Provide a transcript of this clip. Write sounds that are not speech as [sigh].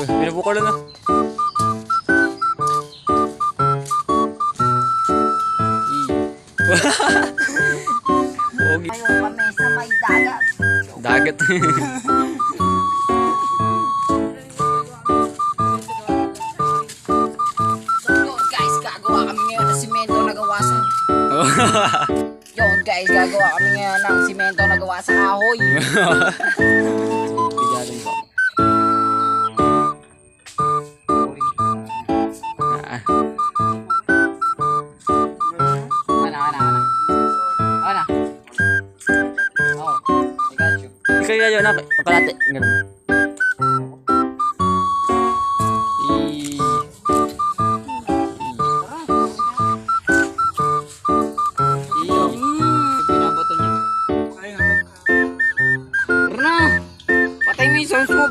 Binubukol na. Pogi. Ngayon kami sa may dagat. Dagat. Guys, gagawa kami ngayon ng simento na gawa sa... Yun guys, gagawa kami ngayon ng simento na gawa sa [laughs] kahoy. [laughs] kayo na kalate. Ganun. Patay mo sounds mo